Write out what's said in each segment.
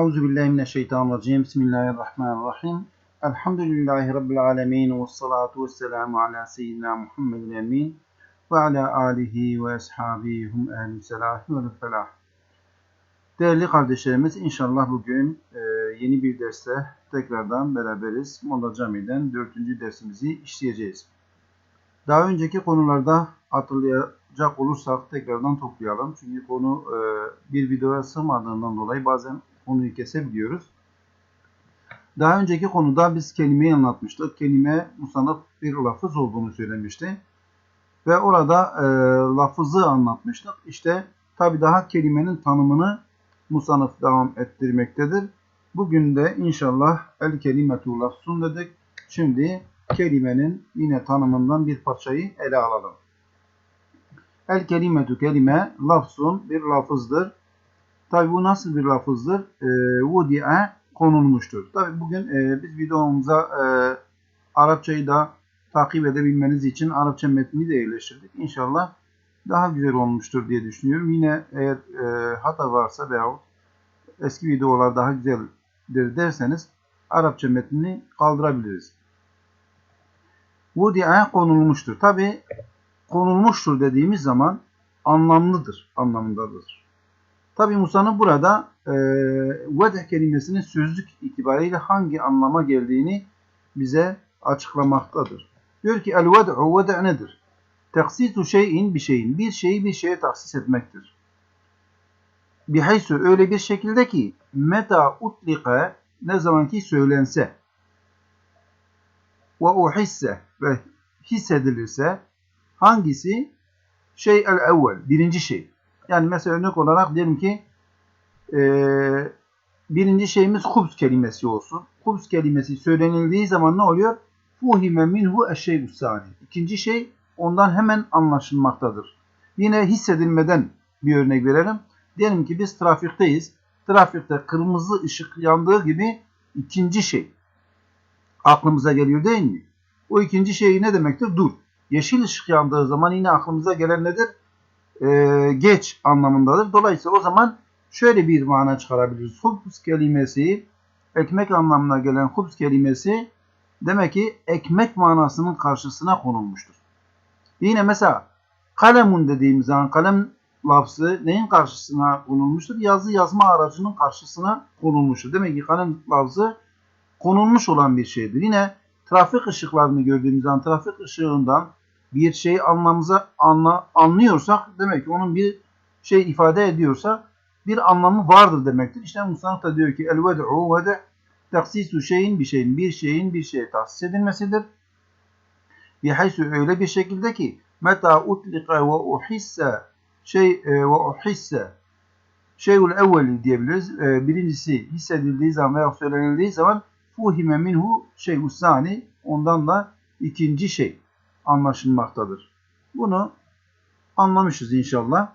Euzu billahi mineşşeytanirracim. Bismillahirrahmanirrahim. Elhamdülillahi rabbil alamin ve salatu vesselamu ala seyyidina Muhammedin emin ve ala alihi ve ashabihi hum ehlü selah ve felah. Değerli kardeşlerimiz inşallah bugün e, yeni bir derste tekrardan beraberiz. Molla Cami'den dördüncü dersimizi işleyeceğiz. Daha önceki konularda hatırlayacak olursak tekrardan toplayalım. Çünkü konu e, bir videoya sığmadığından dolayı bazen konuyu kesebiliyoruz. Daha önceki konuda biz kelimeyi anlatmıştık. Kelime musanıf bir lafız olduğunu söylemişti. Ve orada e, lafızı anlatmıştık. İşte tabi daha kelimenin tanımını musanıf devam ettirmektedir. Bugün de inşallah el kelimetu lafzun dedik. Şimdi kelimenin yine tanımından bir parçayı ele alalım. El kelimetu kelime lafzun bir lafızdır. Tabi bu nasıl bir lafızdır? E, vudi'e konulmuştur. Tabi bugün e, biz videomuza e, Arapçayı da takip edebilmeniz için Arapça metnini de yerleştirdik. İnşallah daha güzel olmuştur diye düşünüyorum. Yine eğer e, hata varsa veya eski videolar daha güzeldir derseniz Arapça metnini kaldırabiliriz. Vudi'e konulmuştur. Tabi konulmuştur dediğimiz zaman anlamlıdır anlamındadır. Tabi Musa'nın burada e, vedh kelimesinin sözlük itibariyle hangi anlama geldiğini bize açıklamaktadır. Diyor ki el-ved'u ved'a nedir? Taksisu şeyin bir şeyin. Bir şeyi bir şeye taksis etmektir. Bihaysu öyle bir şekilde ki meta utlika ne zamanki söylense ve uhisse ve hissedilirse hangisi? Şey el-evvel. Birinci şey. Yani mesela örnek olarak diyelim ki e, birinci şeyimiz hubs kelimesi olsun. Hubs kelimesi söylenildiği zaman ne oluyor? Fuhime minhu eşşeybussani. İkinci şey ondan hemen anlaşılmaktadır. Yine hissedilmeden bir örnek verelim. Diyelim ki biz trafikteyiz. Trafikte kırmızı ışık yandığı gibi ikinci şey aklımıza geliyor değil mi? O ikinci şey ne demektir? Dur. Yeşil ışık yandığı zaman yine aklımıza gelen nedir? Ee, geç anlamındadır. Dolayısıyla o zaman şöyle bir mana çıkarabiliriz. Hubs kelimesi ekmek anlamına gelen hubs kelimesi demek ki ekmek manasının karşısına konulmuştur. Yine mesela kalemun dediğimiz zaman kalem lafzı neyin karşısına konulmuştur? Yazı yazma aracının karşısına konulmuştur. Demek ki kalem lafzı konulmuş olan bir şeydir. Yine trafik ışıklarını gördüğümüz zaman trafik ışığından bir şeyi anlamımıza anla, anlıyorsak demek ki onun bir şey ifade ediyorsa bir anlamı vardır demektir. İşte Musanıf da diyor ki el ved'u vede taksisu şeyin bir şeyin bir şeyin bir şeye tahsis edilmesidir. Bihaysu öyle bir şekilde ki meta utlika ve uhisse şey e, ve uhisse şeyul evveli diyebiliriz. E, birincisi hissedildiği zaman veya söylenildiği zaman fuhime minhu şeyhus sani ondan da ikinci şey anlaşılmaktadır. Bunu anlamışız inşallah.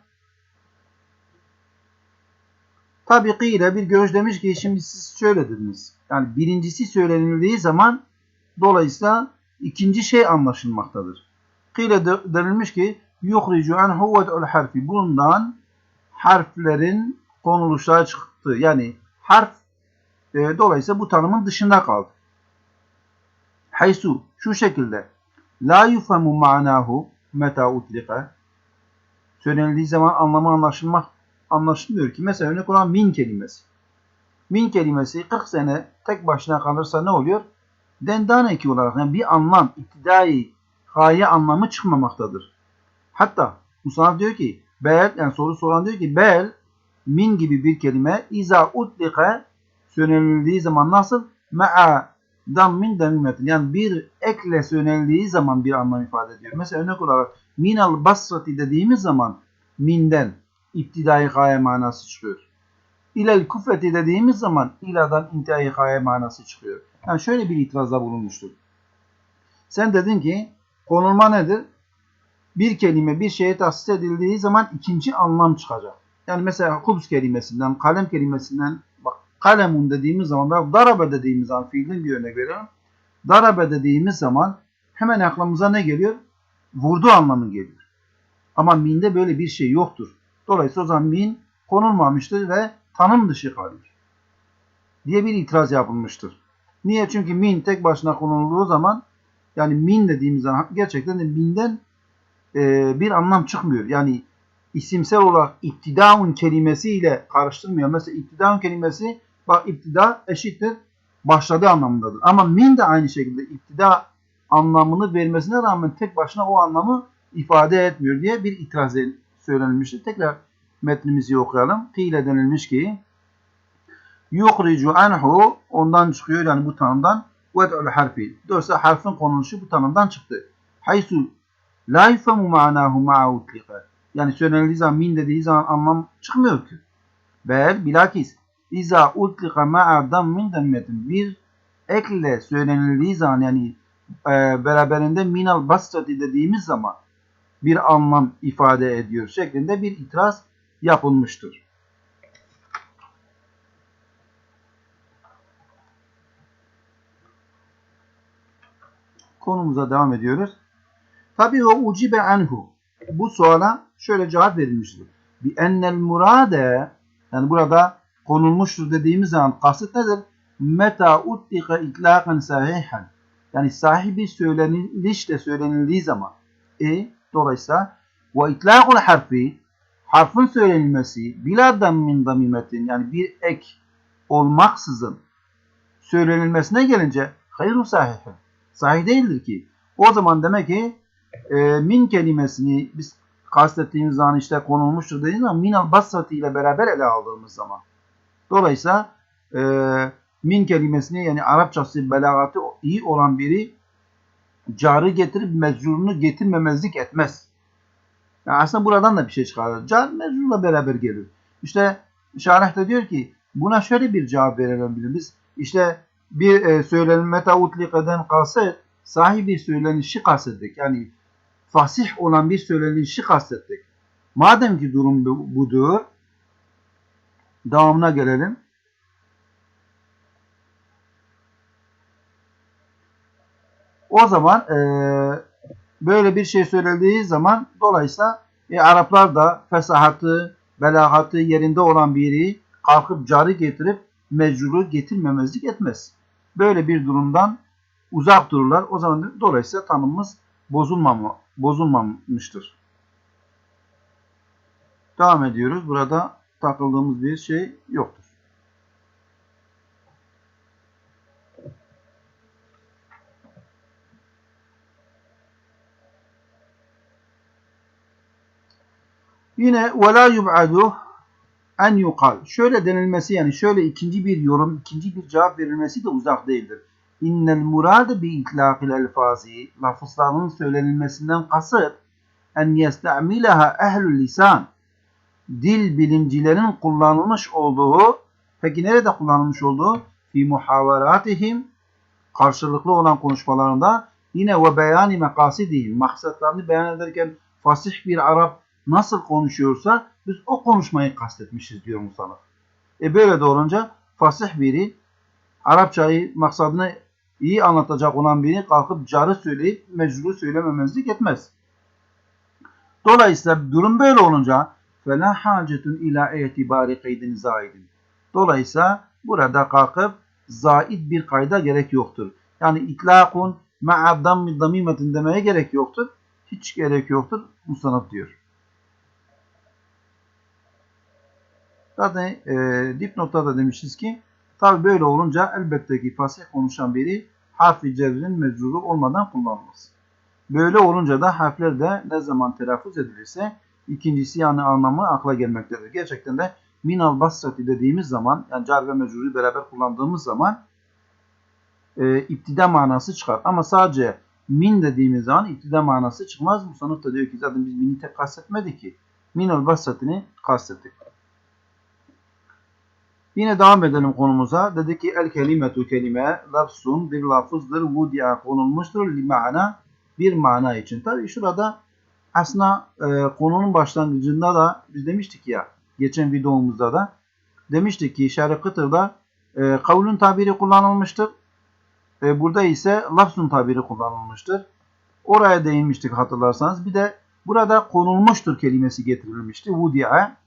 Tabi ile bir görüş demiş ki şimdi siz şöyle dediniz. Yani birincisi söylenildiği zaman dolayısıyla ikinci şey anlaşılmaktadır. Kıyla denilmiş ki yuhricu an huvved'ul harfi. Bundan harflerin konuluşları çıktı. Yani harf e, dolayısıyla bu tanımın dışında kaldı. Haysu şu şekilde La yufemu manahu meta utlika. Söylenildiği zaman anlamı anlaşılmak anlaşılmıyor ki. Mesela örnek olan min kelimesi. Min kelimesi 40 sene tek başına kalırsa ne oluyor? Dendane eki olarak yani bir anlam, iktidai, gaye anlamı çıkmamaktadır. Hatta Musa diyor ki bel yani soru soran diyor ki bel min gibi bir kelime iza utlika söylenildiği zaman nasıl? Ma'a dammin damimetin yani bir ekle söylenildiği zaman bir anlam ifade ediyor. Mesela örnek olarak minal basrati dediğimiz zaman minden iptidai gaye manası çıkıyor. İlel kufeti dediğimiz zaman iladan intihai gaye manası çıkıyor. Yani şöyle bir itirazda bulunmuştur. Sen dedin ki konulma nedir? Bir kelime bir şeye tahsis edildiği zaman ikinci anlam çıkacak. Yani mesela hubs kelimesinden, kalem kelimesinden kalemun dediğimiz zaman darabe dediğimiz zaman fiilin bir örnek veriyorum. Darabe dediğimiz zaman hemen aklımıza ne geliyor? Vurdu anlamı geliyor. Ama minde böyle bir şey yoktur. Dolayısıyla o zaman min konulmamıştır ve tanım dışı kalıyor. diye bir itiraz yapılmıştır. Niye? Çünkü min tek başına konulduğu zaman yani min dediğimiz zaman gerçekten de minden e, bir anlam çıkmıyor. Yani isimsel olarak iptidaun kelimesiyle karıştırmıyor. Mesela iptidaun kelimesi bak iptida eşittir başladığı anlamındadır. Ama min de aynı şekilde iptida anlamını vermesine rağmen tek başına o anlamı ifade etmiyor diye bir itiraz söylenmiştir. Tekrar metnimizi okuyalım. Kile denilmiş ki yukhricu anhu ondan çıkıyor yani bu tanımdan ved'ul harfi. Dolayısıyla harfin konuluşu bu tanımdan çıktı. Haysu la yufemu ma'nahu utlika. Yani söylenildiği zaman min dediği zaman anlam çıkmıyor ki. Bel bilakis İza utlika ma'a dammin demmetin. Bir ekle söylenildiği zaman yani e, beraberinde minal basrati dediğimiz zaman bir anlam ifade ediyor şeklinde bir itiraz yapılmıştır. Konumuza devam ediyoruz. Tabi o ucibe anhu. Bu suala şöyle cevap verilmiştir. Bi ennel murade yani burada konulmuştur dediğimiz zaman kasıt nedir? Meta uttika itlakan sahihan. Yani sahibi söylenilişle söylenildiği zaman. E dolayısıyla ve itlakul harfi harfin söylenilmesi biladan min damimetin yani bir ek olmaksızın söylenilmesine gelince hayru sahihin. Sahih değildir ki. O zaman demek ki e, min kelimesini biz kastettiğimiz zaman işte konulmuştur dediğimiz zaman minal basati ile beraber ele aldığımız zaman. Dolayısıyla e, min kelimesini yani Arapçası belagatı iyi olan biri carı getirip mecrurunu getirmemezlik etmez. Yani aslında buradan da bir şey çıkarır. Car mecrurla beraber gelir. İşte şarih de diyor ki buna şöyle bir cevap verelim biz. İşte bir e, söylenmete utlikeden kasıt sahih bir söylenişi kastettik. Yani fasih olan bir söylenişi kastettik. Madem ki durum bu, budur devamına gelelim. O zaman e, böyle bir şey söylendiği zaman dolayısıyla e, Araplar da fesahatı, belagatı yerinde olan biri kalkıp carı getirip mecruru getirmemezlik etmez. Böyle bir durumdan uzak dururlar. O zaman dolayısıyla tanımımız bozulmama, bozulmamıştır. Devam ediyoruz. Burada takıldığımız bir şey yoktur. Yine وَلَا يُبْعَدُ en yukal. Şöyle denilmesi yani şöyle ikinci bir yorum, ikinci bir cevap verilmesi de uzak değildir. İnnel murad bi itlaqil elfazi lafızların söylenilmesinden kasıt en yestamilaha ehlül lisan dil bilimcilerin kullanılmış olduğu peki nerede kullanılmış olduğu fi muhavaratihim karşılıklı olan konuşmalarında yine ve beyani mekasidihim maksatlarını beyan ederken fasih bir Arap nasıl konuşuyorsa biz o konuşmayı kastetmişiz diyor Musanif. E böyle de olunca fasih biri Arapçayı maksadını iyi anlatacak olan biri kalkıp carı söyleyip mecruru söylememezlik etmez. Dolayısıyla durum böyle olunca فَلَا حَاجَةٌ ila اَعْتِبَارِ kaydın zaidin. Dolayısıyla burada kalkıp zaid bir kayda gerek yoktur. Yani itlakun ma'a dammi damimetin demeye gerek yoktur. Hiç gerek yoktur. Musanaf diyor. Zaten e, dipnotta da demişiz ki tabi böyle olunca elbette ki fasih konuşan biri harfi cerrin mecruru olmadan kullanılmaz. Böyle olunca da harfler de ne zaman telaffuz edilirse ikincisi yani anlamı akla gelmektedir. Gerçekten de minal basrati dediğimiz zaman yani car ve mecruru beraber kullandığımız zaman e, iptida manası çıkar. Ama sadece min dediğimiz zaman iptida manası çıkmaz. Bu sanıf da diyor ki zaten biz mini tek kastetmedik ki. Minal basratini kastettik. Yine devam edelim konumuza. Dedi ki el kelimetu kelime lafzun bir lafızdır. Vudi'a konulmuştur. Li mana bir mana için. Tabi şurada aslında e, konunun başlangıcında da biz demiştik ya geçen videomuzda da demiştik ki şer'i kıtırda e, kavlun tabiri kullanılmıştır. E, burada ise lafzun tabiri kullanılmıştır. Oraya değinmiştik hatırlarsanız. Bir de burada konulmuştur kelimesi getirilmişti. Vudi'a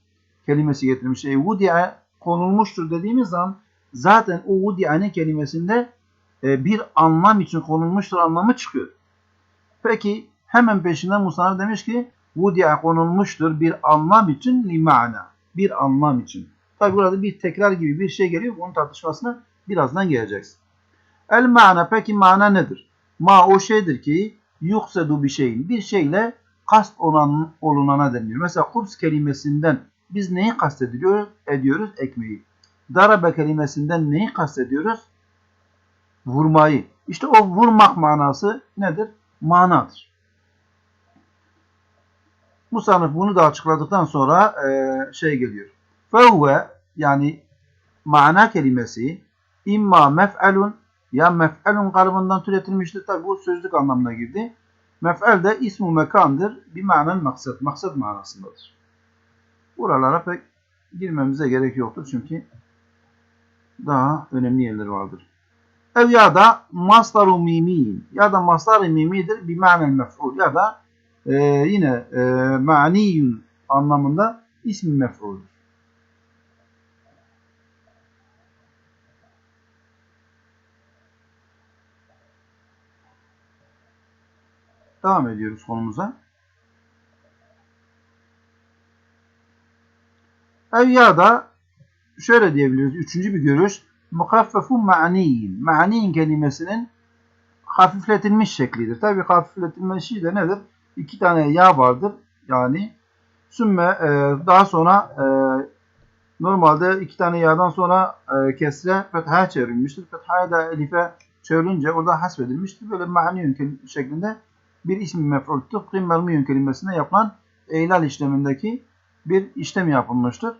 kelimesi getirilmişti. E, Vudi'a konulmuştur dediğimiz zaman zaten o vudi'ane kelimesinde e, bir anlam için konulmuştur anlamı çıkıyor. Peki hemen peşinden Musa demiş ki vudi'a konulmuştur bir anlam için limana. Bir anlam için. Tabi burada bir tekrar gibi bir şey geliyor. Bunun tartışmasına birazdan geleceğiz. El mana peki mana nedir? Ma o şeydir ki yuksedu bir şeyin. Bir şeyle kast olan, olunana deniliyor. Mesela hubs kelimesinden biz neyi kastediyoruz? Ediyoruz ekmeği. Darabe kelimesinden neyi kastediyoruz? Vurmayı. İşte o vurmak manası nedir? Manadır. Bu sanıf bunu da açıkladıktan sonra e, şey geliyor. Fevve yani mana kelimesi imma mef'alun ya mef'alun kalıbından türetilmiştir. Tabi bu sözlük anlamına girdi. Mef'al de ismu mekandır. Bir manen maksat. Maksat manasındadır. Buralara pek girmemize gerek yoktur. Çünkü daha önemli yerleri vardır. Ev ya da masdaru mimiyin ya da masdar mimidir bir manen mef'ul ya da e, yine e, maniyun anlamında ismi mef'uldür. Devam ediyoruz konumuza. Ev ya da şöyle diyebiliriz. Üçüncü bir görüş. Mukaffefu ma'niyin. Ma'niyin kelimesinin hafifletilmiş şeklidir. Tabi hafifletilmiş şey de nedir? İki tane ya vardır. Yani sümme e, daha sonra e, normalde iki tane ya'dan sonra e, kesre fethaya çevrilmiştir. Fethaya da elife çevrilince orada hasbedilmiştir. Böyle ma'niyun şeklinde bir ismi mef'ul tıpkı mermiyun kelimesine yapılan eylal işlemindeki bir işlem yapılmıştır.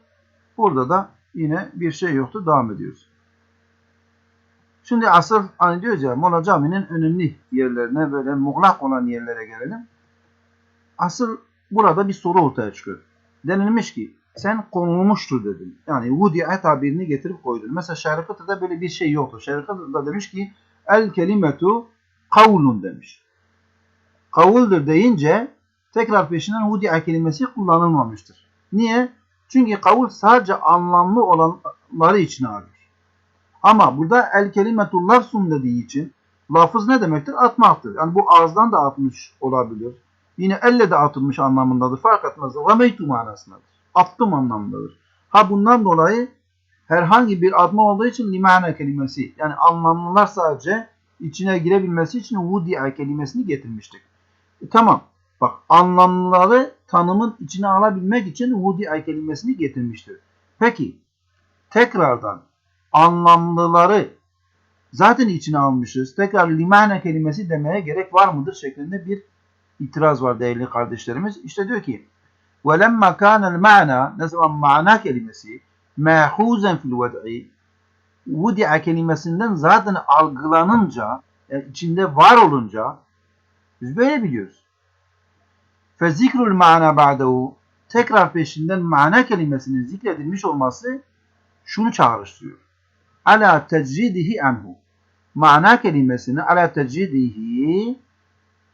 Burada da yine bir şey yoktu. Devam ediyoruz. Şimdi asıl hani diyoruz ya Mola Camii'nin önemli yerlerine böyle muğlak olan yerlere gelelim. Asıl burada bir soru ortaya çıkıyor. Denilmiş ki sen konulmuştur dedin. Yani vudi'e tabirini getirip koydun. Mesela Şerikat'ta böyle bir şey yoktu. Şerikat'ta demiş ki el kelimetu kavlun demiş. Kavuldur deyince tekrar peşinden vudi'e kelimesi kullanılmamıştır. Niye? Çünkü kavul sadece anlamlı olanları için alır. Ama burada el kelimetullah sun dediği için lafız ne demektir? Atmaktır. Yani bu ağızdan da atmış olabilir. Yine elle de atılmış anlamındadır. Fark etmez. Rameytu manasındadır. Attım anlamındadır. Ha bundan dolayı herhangi bir atma olduğu için limane kelimesi yani anlamlılar sadece içine girebilmesi için vudi'a kelimesini getirmiştik. E, tamam. Bak anlamlıları tanımın içine alabilmek için vudi'a kelimesini getirmiştir. Peki tekrardan anlamlıları zaten içine almışız. Tekrar limane kelimesi demeye gerek var mıdır şeklinde bir itiraz var değerli kardeşlerimiz. İşte diyor ki وَلَمَّا كَانَ الْمَعْنَى Ne zaman mana kelimesi مَحُوزًا fil الْوَدْعِ Vudi'a kelimesinden zaten algılanınca, yani içinde var olunca biz böyle biliyoruz. فَذِكْرُ الْمَعْنَى بَعْدَهُ Tekrar peşinden mana kelimesinin zikredilmiş olması şunu çağrıştırıyor. Ala tecridihi anhu. Mana kelimesini ala tecridihi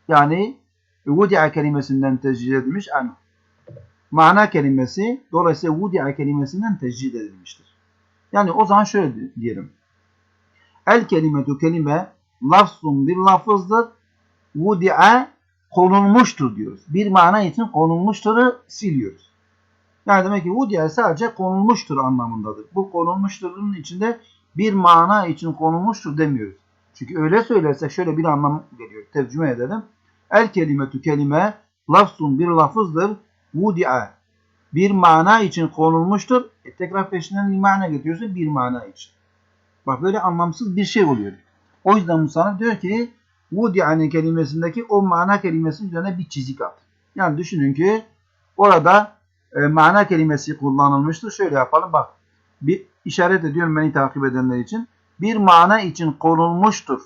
yani vudi'a kelimesinden tecrid edilmiş anhu. Mana kelimesi dolayısıyla vudi'a kelimesinden tecrid edilmiştir. Yani o zaman şöyle diyelim. El kelimetu kelime lafzun bir lafızdır. Vudi'a konulmuştur diyoruz. Bir mana için konulmuştur'u siliyoruz. Yani demek ki vudi'a sadece konulmuştur anlamındadır. Bu konulmuştur'un içinde bir mana için konulmuştur demiyoruz. Çünkü öyle söylersek şöyle bir anlam geliyor. Tercüme edelim. El kelimetü kelime lafzun bir lafızdır. Vudi'a bir mana için konulmuştur. E tekrar peşinden bir mana getiriyorsun bir mana için. Bak böyle anlamsız bir şey oluyor. O yüzden Musa diyor ki Vudi'a'nın kelimesindeki o mana kelimesinin üzerine bir çizik at. Yani düşünün ki orada e, mana kelimesi kullanılmıştır. Şöyle yapalım bak. Bir işaret ediyorum beni takip edenler için. Bir mana için konulmuştur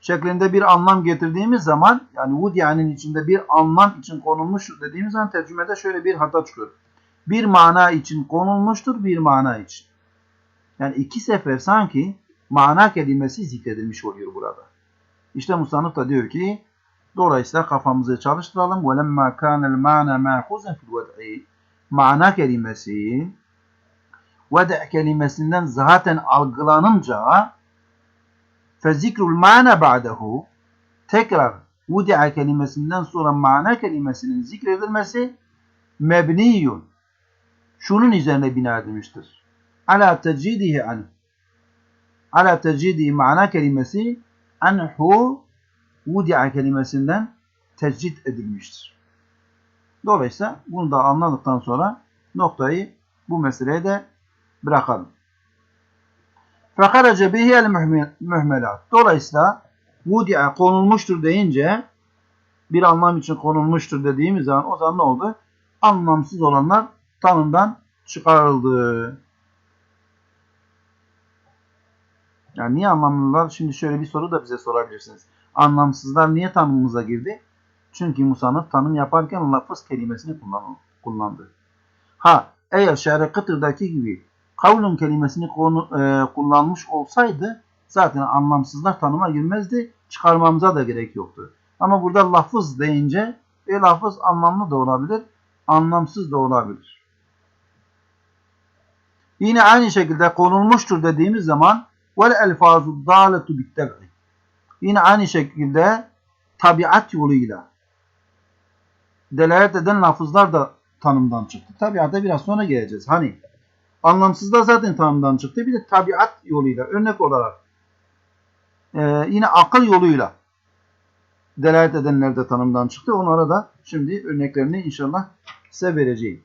şeklinde bir anlam getirdiğimiz zaman yani Vudia'nın içinde bir anlam için konulmuştur dediğimiz zaman tercümede şöyle bir hata çıkıyor. Bir mana için konulmuştur bir mana için. Yani iki sefer sanki mana kelimesi zikredilmiş oluyor burada. İşte Musanıf da diyor ki dolayısıyla kafamızı çalıştıralım. وَلَمَّا كَانَ الْمَعْنَى مَعْخُزًا فِي الْوَدْعِ Mana kelimesi vede kelimesinden zaten algılanınca fezikrul mana ba'dehu tekrar vudi'a kelimesinden sonra mana kelimesinin zikredilmesi mebniyun şunun üzerine bina edilmiştir. Ala tecidihi an ala tecidihi mana kelimesi anhu vudi'a kelimesinden tecrid edilmiştir. Dolayısıyla bunu da anladıktan sonra noktayı bu meseleye de bırakalım. Fekarace bihi el mühmelat. Dolayısıyla vudi'a konulmuştur deyince bir anlam için konulmuştur dediğimiz zaman o zaman ne oldu? Anlamsız olanlar tanımdan çıkarıldı. Yani niye anlamlılar? Şimdi şöyle bir soru da bize sorabilirsiniz. Anlamsızlar niye tanımımıza girdi? Çünkü musannıf tanım yaparken lafız kelimesini kullandı. Ha eğer şer'i kıtırdaki gibi kavlun kelimesini konu, e, kullanmış olsaydı zaten anlamsızlar tanıma girmezdi. Çıkarmamıza da gerek yoktu. Ama burada lafız deyince e, lafız anlamlı da olabilir, anlamsız da olabilir. Yine aynı şekilde konulmuştur dediğimiz zaman vel elfazu daletu bittebi. Yine aynı şekilde tabiat yoluyla delalet eden lafızlar da tanımdan çıktı. Tabiata biraz sonra geleceğiz. Hani anlamsız da zaten tanımdan çıktı. Bir de tabiat yoluyla örnek olarak e, yine akıl yoluyla delalet edenler de tanımdan çıktı. Onlara da şimdi örneklerini inşallah size vereceğim.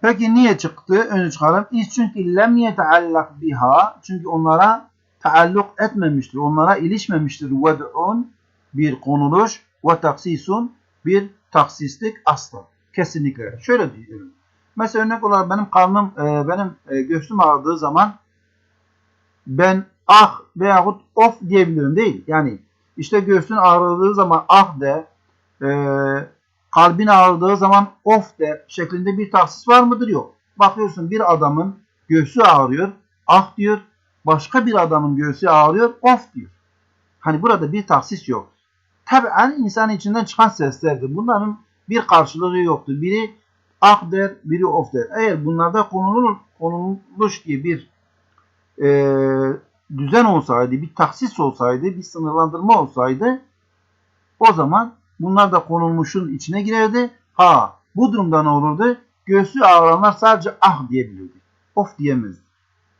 Peki niye çıktı? Önce çıkaralım. İz çünkü lem yeteallak biha. Çünkü onlara taalluk etmemiştir. Onlara ilişmemiştir. Ved'un bir konuluş ve taksisun bir taksislik asla. Kesinlikle. Şöyle diyorum. Mesela örnek olarak benim karnım, e, benim e, göğsüm ağrıdığı zaman ben ah veyahut of diyebilirim değil. Yani işte göğsün ağrıdığı zaman ah de, e, kalbin ağrıdığı zaman of de şeklinde bir taksis var mıdır? Yok. Bakıyorsun bir adamın göğsü ağrıyor, ah diyor. Başka bir adamın göğsü ağrıyor, of diyor. Hani burada bir taksis yok. Tabi hani insan içinden çıkan seslerdir. Bunların bir karşılığı yoktur. Biri ah der, biri of der. Eğer bunlarda konulur, konulmuş diye bir e, düzen olsaydı, bir taksis olsaydı, bir sınırlandırma olsaydı o zaman bunlar da konulmuşun içine girerdi. Ha bu durumda ne olurdu? Göğsü ağıranlar sadece ah diyebilirdi. Of diyemezdi.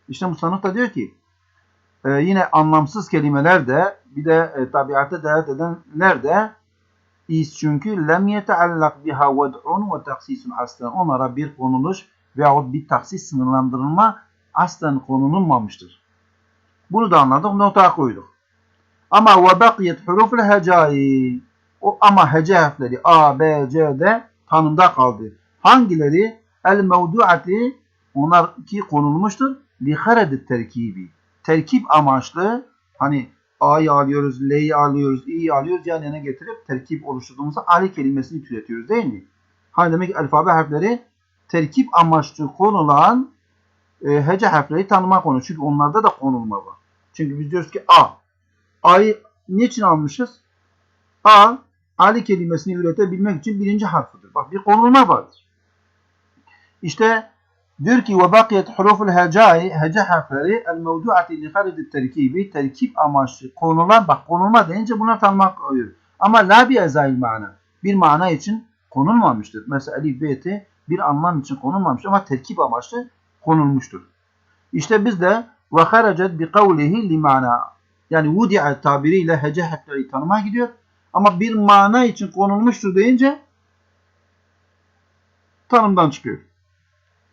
İşte Musannif da diyor ki e, yine anlamsız kelimeler de bir de e, tabiata delalet edenler de is çünkü lem yeteallak biha ved'un ve taksisun aslen onlara bir konuluş veyahut bir taksis sınırlandırılma aslen konulmamıştır. Bunu da anladık, nota koyduk. Ama ve bakiyet huruful hecai o ama hece harfleri A, B, C de tanımda kaldı. Hangileri? El mevduati onlar ki konulmuştur. Li terkibi. Terkip amaçlı hani A'yı alıyoruz, L'yi alıyoruz, İ'yi alıyoruz yan yana getirip terkip oluşturduğumuzda Ali kelimesini türetiyoruz değil mi? Hani demek ki alfabe harfleri terkip amaçlı konulan e, hece harfleri tanıma konu. Çünkü onlarda da konulma var. Çünkü biz diyoruz ki A. A'yı niçin almışız? A, Ali kelimesini üretebilmek için birinci harfidir. Bak bir konulma vardır. İşte diyor ki ve bakiyet huruful hecai hece harfleri el mevduati li harid terkibi terkip amaçlı konulan bak konulma deyince bunlar tanımak oluyor. Ama la bi ezail mana bir mana için konulmamıştır. Mesela elif beti bir anlam için konulmamış ama terkip amaçlı konulmuştur. İşte biz de ve haracet bi kavlihi li mana yani vudi'a tabiriyle hece harfleri tanımaya gidiyor. Ama bir mana için konulmuştur deyince tanımdan çıkıyor.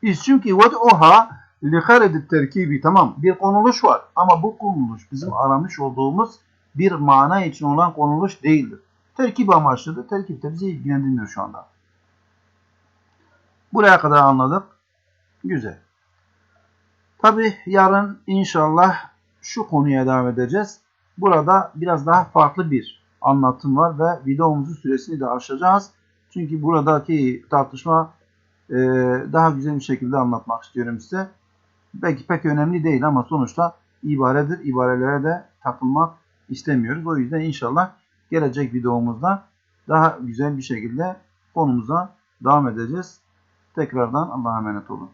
İz çünkü ved'uha li haredit terkibi tamam bir konuluş var ama bu konuluş bizim aramış olduğumuz bir mana için olan konuluş değildir. Terkip amaçlıdır. Terkip de bizi ilgilendirmiyor şu anda. Buraya kadar anladık. Güzel. Tabi yarın inşallah şu konuya devam edeceğiz. Burada biraz daha farklı bir anlatım var ve videomuzun süresini de aşacağız. Çünkü buradaki tartışma e, daha güzel bir şekilde anlatmak istiyorum size. Belki pek önemli değil ama sonuçta ibaredir. İbarelere de takılmak istemiyoruz. O yüzden inşallah gelecek videomuzda daha güzel bir şekilde konumuza devam edeceğiz. Tekrardan Allah'a emanet olun.